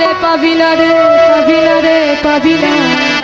রে পাবি না রে পাবি না রে পাবিনা